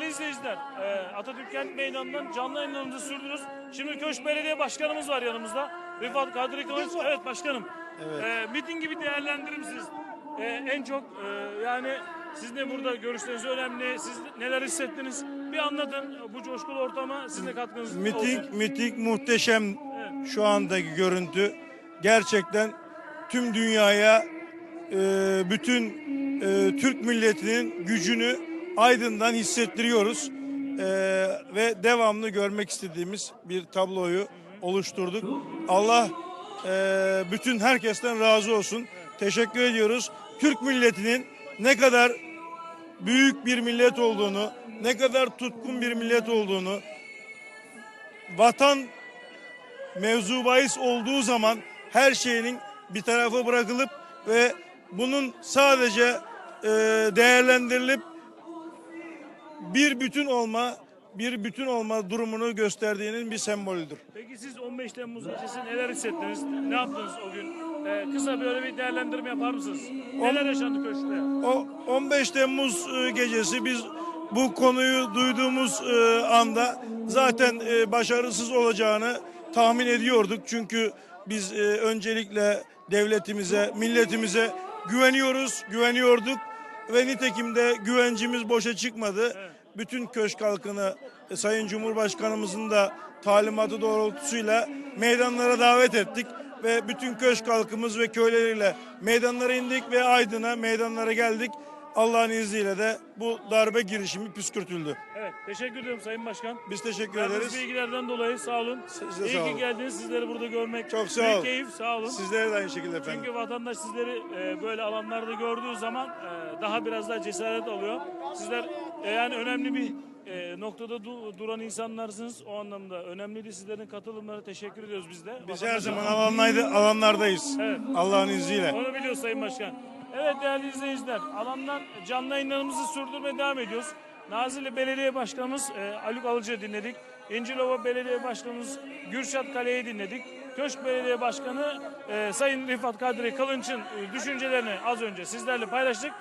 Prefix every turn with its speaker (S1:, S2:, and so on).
S1: değerli izleyiciler, e, Atatürk Kent Meydanı'ndan canlı yayınlarımızı sürdürüyoruz. Şimdi Köşk Belediye Başkanımız var yanımızda. Rıfat Kadri Kılıç. Evet başkanım. E, mitingi bir değerlendirir misiniz? E, en çok e, yani sizin de burada görüşleriniz önemli. Siz neler hissettiniz? Bir anlatın bu coşkulu ortama sizin de katkınız
S2: Miting,
S1: olsun.
S2: miting muhteşem şu andaki görüntü. Gerçekten tüm dünyaya e, bütün e, Türk milletinin gücünü Aydın'dan hissettiriyoruz. E, ve devamlı görmek istediğimiz bir tabloyu oluşturduk. Allah e, bütün herkesten razı olsun. Teşekkür ediyoruz. Türk milletinin ne kadar büyük bir millet olduğunu, ne kadar tutkun bir millet olduğunu, vatan mevzu bahis olduğu zaman her şeyinin bir tarafa bırakılıp ve bunun sadece e, değerlendirilip bir bütün olma bir bütün olma durumunu gösterdiğinin bir sembolüdür.
S1: Peki siz 15 Temmuz gecesi neler hissettiniz? Ne yaptınız o gün? E, kısa böyle bir değerlendirme yapar mısınız? Neler yaşandı Köşk'te?
S2: O 15 Temmuz e, gecesi biz bu konuyu duyduğumuz e, anda zaten e, başarısız olacağını tahmin ediyorduk. Çünkü biz e, öncelikle devletimize, milletimize güveniyoruz, güveniyorduk ve nitekim de güvencimiz boşa çıkmadı. Bütün köşk halkını e, Sayın Cumhurbaşkanımızın da talimatı doğrultusuyla meydanlara davet ettik ve bütün köşk halkımız ve köyleriyle meydanlara indik ve Aydın'a meydanlara geldik. Allah'ın izniyle de bu darbe girişimi püskürtüldü.
S1: Evet, teşekkür ediyorum Sayın Başkan.
S2: Biz teşekkür
S1: Verdiğiniz
S2: ederiz.
S1: bilgilerden dolayı sağ olun.
S2: Siz de
S1: İyi
S2: sağ
S1: ki
S2: olun.
S1: geldiniz. Sizleri burada görmek
S2: Çok sağ
S1: büyük
S2: olun.
S1: keyif. Sağ olun.
S2: Sizlere de aynı şekilde efendim.
S1: Çünkü vatandaş sizleri e, böyle alanlarda gördüğü zaman e, daha biraz daha cesaret alıyor. Sizler e, yani önemli bir e, noktada du- duran insanlarsınız. O anlamda önemliydi sizlerin katılımları. Teşekkür ediyoruz biz de.
S2: Biz her
S1: Vatandaşa-
S2: zaman alanlarda, alanlardayız.
S1: Evet.
S2: Allah'ın izniyle.
S1: Onu biliyor Sayın Başkan. Evet değerli izleyiciler, alandan canlı yayınlarımızı sürdürmeye devam ediyoruz. Nazilli Belediye Başkanımız e, Haluk Alıcı dinledik. İncilova Belediye Başkanımız Gürşat Kale'yi dinledik. Köşk Belediye Başkanı e, Sayın Rifat Kadri Kılınç'ın e, düşüncelerini az önce sizlerle paylaştık.